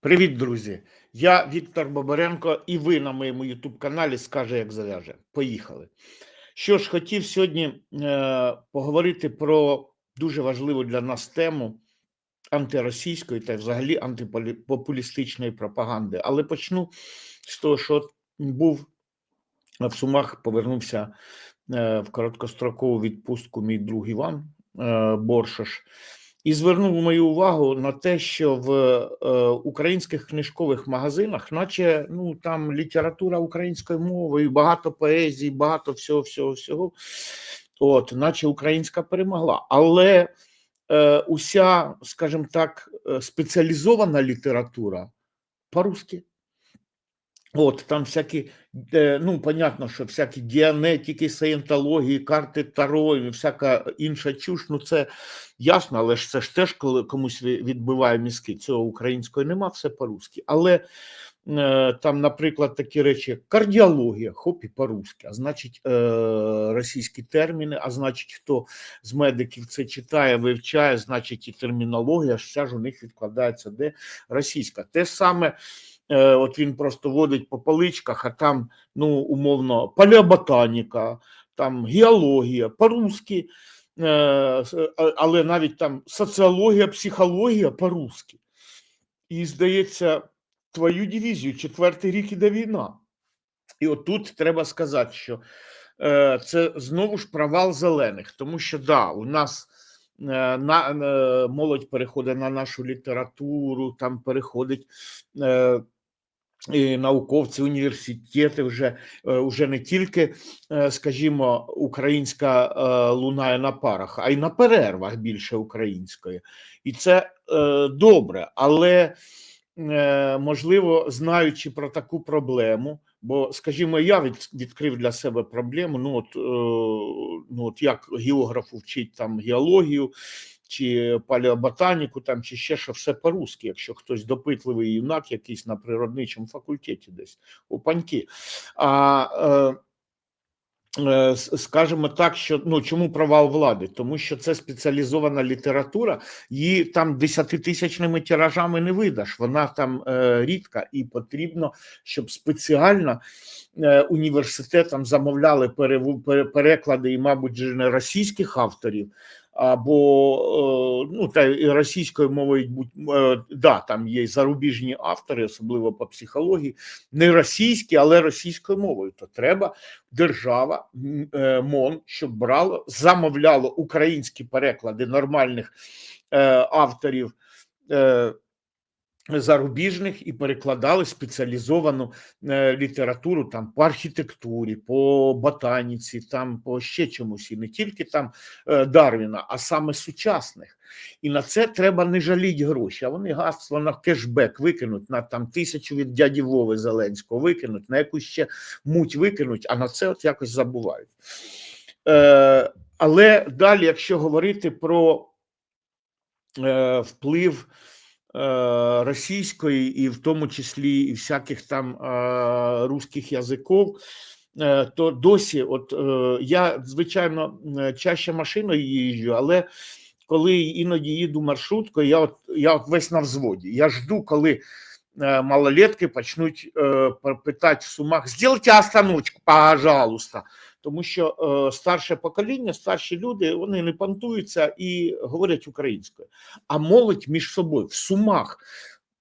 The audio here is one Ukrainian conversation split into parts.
Привіт, друзі! Я Віктор Бабаренко, і ви на моєму youtube каналі скаже, як зав'яже. Поїхали. Що ж, хотів сьогодні е, поговорити про дуже важливу для нас тему антиросійської та взагалі антипопулістичної пропаганди. Але почну з того, що був в Сумах, повернувся е, в короткострокову відпустку мій друг Іван е, Боршаш і звернув мою увагу на те, що в е, українських книжкових магазинах, наче ну там література українською мовою, багато поезії, багато всього, всього, всього, от, наче українська перемогла. Але е, уся, скажімо так, е, спеціалізована література по-русски. От, там всякі, ну, понятно, що всякі діанетики, саєнтології, карти Таро і всяка інша чуш, ну це ясно, але ж це ж теж коли комусь відбиває мізки. Цього української нема, все по-русски. Але там, наприклад, такі речі, як кардіологія, хоп і по-русски, а значить, е, російські терміни, а значить, хто з медиків це читає, вивчає, значить, і термінологія, вся ж у них відкладається де російська. Те саме. Е, от він просто водить по поличках, а там, ну, умовно, палеоботаніка, там геологія, по-русски, е, але навіть там соціологія, психологія по-русски. І, здається, твою дивізію четвертий рік іде війна. І отут треба сказати, що е, це знову ж провал зелених, тому що да, у нас. На молодь переходить на нашу літературу, там переходить і науковці, університети вже вже не тільки, е, скажімо, українська е, лунає на парах, а й на перервах більше української. І це е, добре, але можливо, знаючи про таку проблему. Бо, скажімо, я відкрив для себе проблему. Ну, от ну от як географу вчить там геологію, чи палеоботаніку, там, чи ще що все по-русски, якщо хтось допитливий юнак, якийсь на природничому факультеті десь у паньки. А е, е, Скажімо так, що ну чому провал влади? Тому що це спеціалізована література, її там десятитисячними тиражами не видаш. Вона там е, рідка і потрібно, щоб спеціально е, університетам замовляли переклади і, мабуть, не російських авторів, або е, ну та російською мовою будь е, да, там є зарубіжні автори, особливо по психології, не російські, але російською мовою. То треба держава е, МОН, щоб брало, замовляло українські переклади нормальних авторів зарубіжних і перекладали спеціалізовану е, літературу там по архітектурі, по ботаніці, там по ще чомусь, і не тільки там е, Дарвіна, а саме сучасних. І на це треба не жаліть гроші. А вони гасство на кешбек викинуть на там тисячу від дяді Вови Зеленського, викинуть, на якусь ще муть викинуть, а на це от якось забувають. Е, Але далі, якщо говорити про е, вплив. Е, російської, і в тому числі і всяких там е, русських язиків, е, то досі, от я звичайно чаще машиною їжджу, але коли іноді їду маршруткою, я от я от весь на взводі. Я жду, коли малолетки почнуть питати в сумах: зробіть остановочку, пожалуйста тому що е, старше покоління, старші люди вони не пантуються і говорять українською. А молодь між собою в сумах,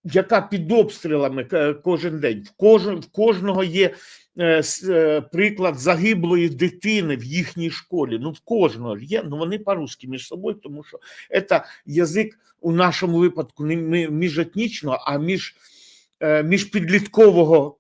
яка під обстрілами кожен день, в кожен, в кожного є е, е, приклад загиблої дитини в їхній школі. Ну в кожного є, ну вони по-русски між собою, тому що це язик у нашому випадку не міжетнічного, а між, е, міжпідліткового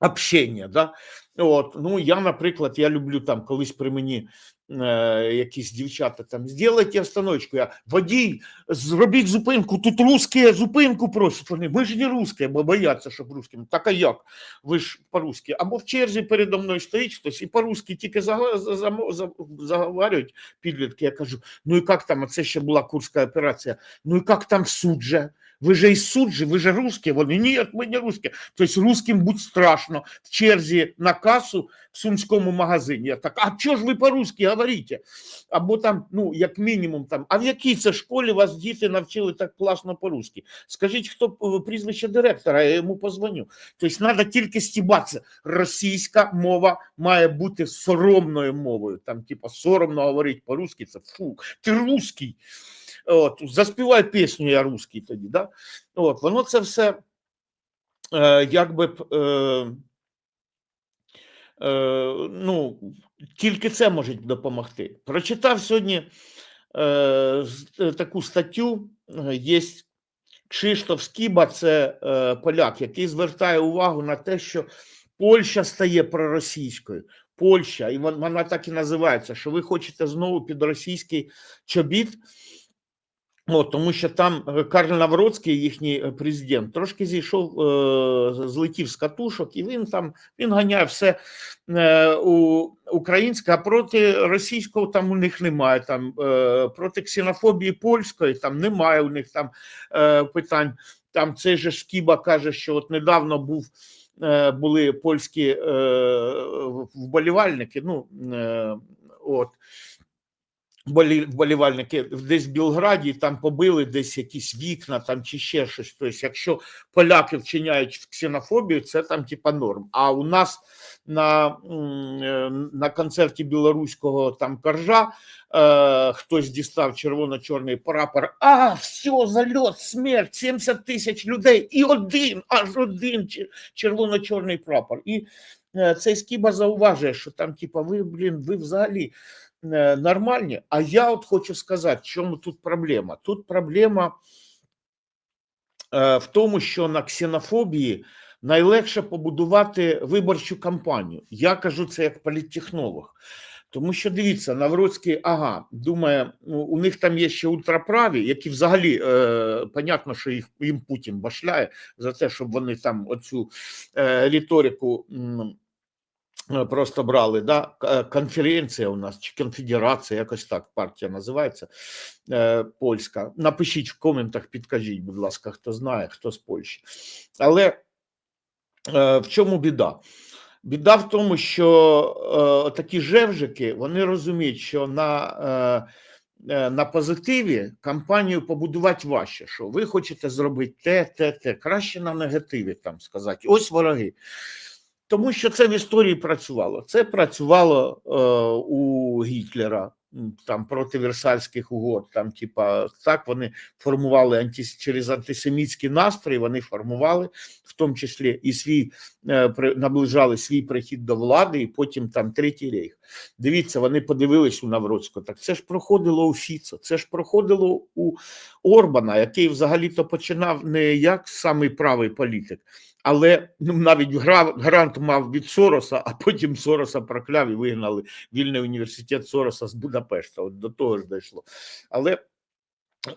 общення. Да? От, Ну, я, наприклад, я люблю там колись при мені е, якісь дівчата там зробіть остановочку, я водій, зробіть зупинку, тут русські зупинку просять. Вони ми ж не русські, бо бояться, щоб русським. Так а як? Ви ж по-русски. Або в черзі передо мною стоїть хтось і по-русски тільки заговорюють підлітки. Я кажу: ну і як там, це ще була курська операція, ну і як там суд же? Ви же із суд же, ви же русські. Вони ні, ми не русські. Тобто русським будь страшно в черзі на касу в сумському магазині. Я так, а чого ж ви по-русски говорите? Або там, ну, як мінімум, там, а в якій це школі вас діти навчили так класно по-русски? Скажіть, хто е, прізвище директора, я йому позвоню. Тобто треба тільки стібатися. Російська мова має бути соромною мовою. Там, типа, соромно говорити по-русски, це фу, ти русський. От, заспівай пісню, я русський тоді. Да? От, воно це все е, якби б. Е, е, ну, тільки це може допомогти. Прочитав сьогодні е, е, таку статтю. е, Є Кшиштоф Скіба, це е, поляк, який звертає увагу на те, що Польща стає проросійською. Польща, і вона так і називається, що ви хочете знову під російський чобіт. О, тому що там е, Карл Навроцький, їхній е, президент, трошки зійшов, е, злетів з катушок, і він там він ганяє все у українське, а проти російського там у них немає. Там проти ксенофобії польської там немає у них там питань. Там цей же Шкіба каже, що от недавно був. Були польські вболівальники. Ну от вболівальники десь в Білграді там побили десь якісь вікна там чи ще щось. Тобто, якщо поляки вчиняють ксенофобію, це там типа норм. А у нас на, е, на концерті білоруського там коржа е, хтось дістав червоно-чорний прапор. А, все, зальот, смерть, 70 тисяч людей, і один, аж один чер- червоно-чорний прапор. І е, цей скіба зауважує, що там, типа, ви, блін, ви взагалі нормальні. А я от хочу сказати, в чому тут проблема? Тут проблема е, в тому, що на ксенофобії найлегше побудувати виборчу кампанію. Я кажу це як політтехнолог. Тому що дивіться, Навроцький, ага, думає, ну, у них там є ще ультраправі, які взагалі е, понятно, що їх їм Путін башляє за те, щоб вони там оцю е, риторику. Е, Просто брали, да? е, конференція у нас чи конфедерація, якось так партія називається е, польська. Напишіть в коментах, підкажіть, будь ласка, хто знає, хто з Польщі. Але в чому біда? Біда в тому, що такі жевжики вони розуміють, що на, на позитиві кампанію побудувати важче, що ви хочете зробити те, те, те, краще на негативі там сказати. Ось вороги. Тому що це в історії працювало. Це працювало е, у Гітлера там проти Версальських угод. Там, типа, так вони формували анті, через антисемітські настрої. Вони формували в тому числі і свій е, при- наближали свій прихід до влади, і потім там третій рейх. Дивіться, вони подивились у Навроцького. Так це ж проходило у Фіцо, це ж проходило у Орбана, який взагалі-то починав не як самий правий політик, але ну, навіть грав грант мав від Сороса, а потім Сороса прокляв і вигнали вільний університет Сороса з Будапешта. От до того ж дійшло. Але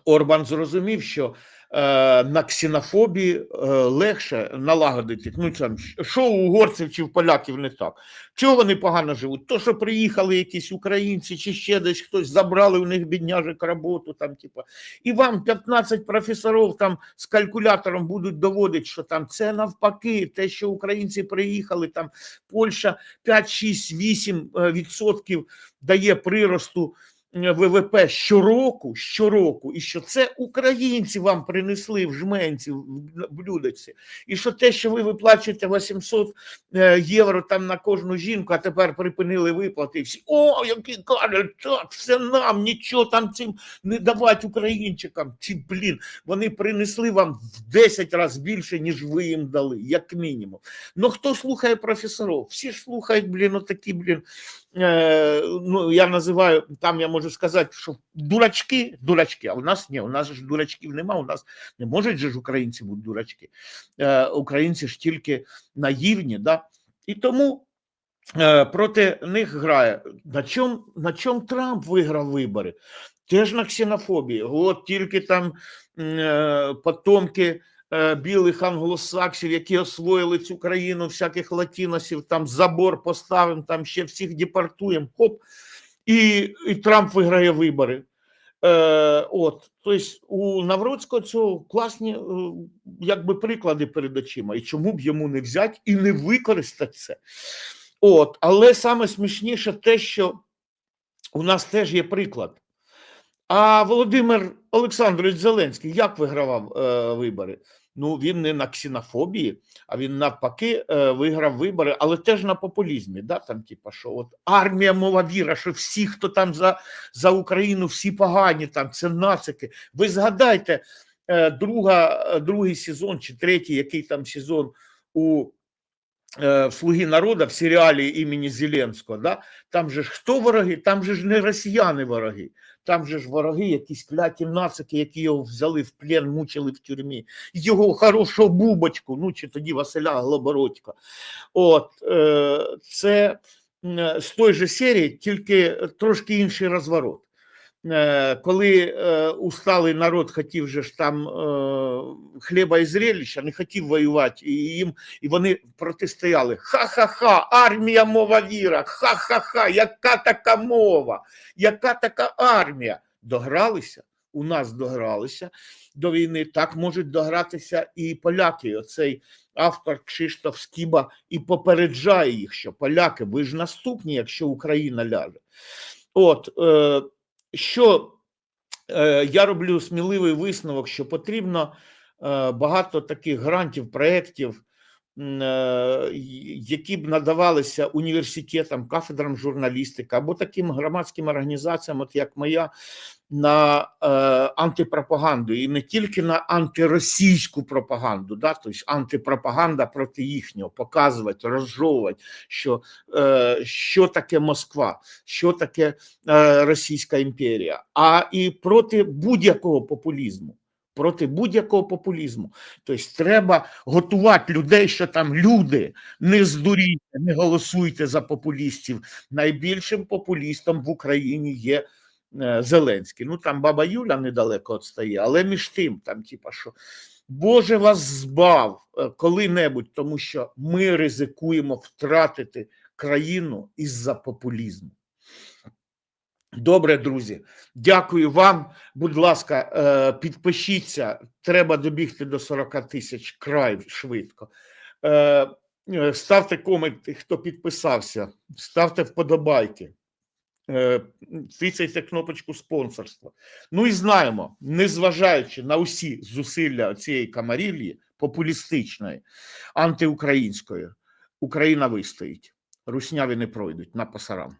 Орбан зрозумів, що е, на ксенофобії е, легше налагодити. Ну там що у угорців чи в поляків не так. Чого вони погано живуть? То, що приїхали якісь українці чи ще десь хтось забрали у них бідняжик роботу, там, типа, і вам 15 професорів там з калькулятором будуть доводити, що там це навпаки, те, що українці приїхали, там Польща 5, 6, 8 е, відсотків дає приросту ВВП щороку, щороку, і що це українці вам принесли в жменці, в блюдеці, і що те, що ви виплачуєте 800 е, євро там на кожну жінку, а тепер припинили виплати, і всі, о, які кажуть, так, все нам, нічого там цим не давати українчикам. Ці, блін, вони принесли вам в 10 разів більше, ніж ви їм дали, як мінімум. Ну хто слухає професорів? Всі ж слухають, блін, отакі, блін, е, ну, я називаю, там я можу сказати, що дурачки, дурачки, а у нас ні, у нас ж дурачків нема, у нас не можуть же ж українці бути дурачки. Е, українці ж тільки наївні, да? і тому е, проти них грає. На чому на чом Трамп виграв вибори? Теж на ксенофобії. От тільки там е, потомки е, білих англосаксів, які освоїли цю країну, всяких латіносів, там забор поставимо, там ще всіх депортуємо. Хоп, і, і Трамп виграє вибори. Е, от, тобто у Навроцького цього класні е, якби приклади перед очима. І чому б йому не взяти і не використати це? От, але саме смішніше те, що У нас теж є приклад. А Володимир Олександрович Зеленський як вигравав е, вибори? Ну, він не на ксенофобії, а він навпаки е, виграв вибори, але теж на популізмі. Да? Там, типа, що от армія мова віра, що всі, хто там за, за Україну, всі погані, там це нацики. Ви згадайте е, друга, е, другий сезон чи третій, який там сезон у е, Слуги народа в серіалі імені Зеленського. Да? Там же ж хто вороги? Там же ж не росіяни вороги. Там же ж вороги, якісь кляті нацики, які його взяли в плен, мучили в тюрмі. Його хорошого бубочку, ну чи тоді Василя Глобородька. От е, це з той же серії, тільки трошки інший розворот. Е, Коли е, усталий народ хотів же ж там е, хліба і зрелища, не хотів воювати, і їм і вони протистояли. Ха-ха-ха, армія мова віра, ха-ха-ха, яка така мова, яка така армія? Догралися, у нас догралися до війни, так можуть догратися і поляки. Оцей автор Кшиштоф Скіба і попереджає їх, що поляки, ви ж наступні, якщо Україна ляже. От, е, що е, я роблю сміливий висновок, що потрібно е, багато таких грантів, проєктів, які б надавалися університетам, кафедрам журналістики або таким громадським організаціям, от як моя, на е, антипропаганду і не тільки на антиросійську пропаганду, да, тобто антипропаганда проти їхнього, показувати, розжовувати, що, е, що таке Москва, що таке е, Російська імперія, а і проти будь-якого популізму. Проти будь-якого популізму. Тобто треба готувати людей, що там люди, не здурійте, не голосуйте за популістів. Найбільшим популістом в Україні є е, Зеленський. Ну там баба Юля недалеко відстає, але між тим, там, типа, що Боже вас збав е, коли-небудь, тому що ми ризикуємо втратити країну із-за популізму. Добре, друзі, дякую вам. Будь ласка, е, підпишіться. Треба добігти до 40 тисяч край швидко. Е, е, Ставте коменти, хто підписався, ставте вподобайки, тицяйте кнопочку спонсорства. Ну і знаємо, незважаючи на усі зусилля цієї камарілії популістичної, антиукраїнської, Україна вистоїть. Русняві не пройдуть на пасарам.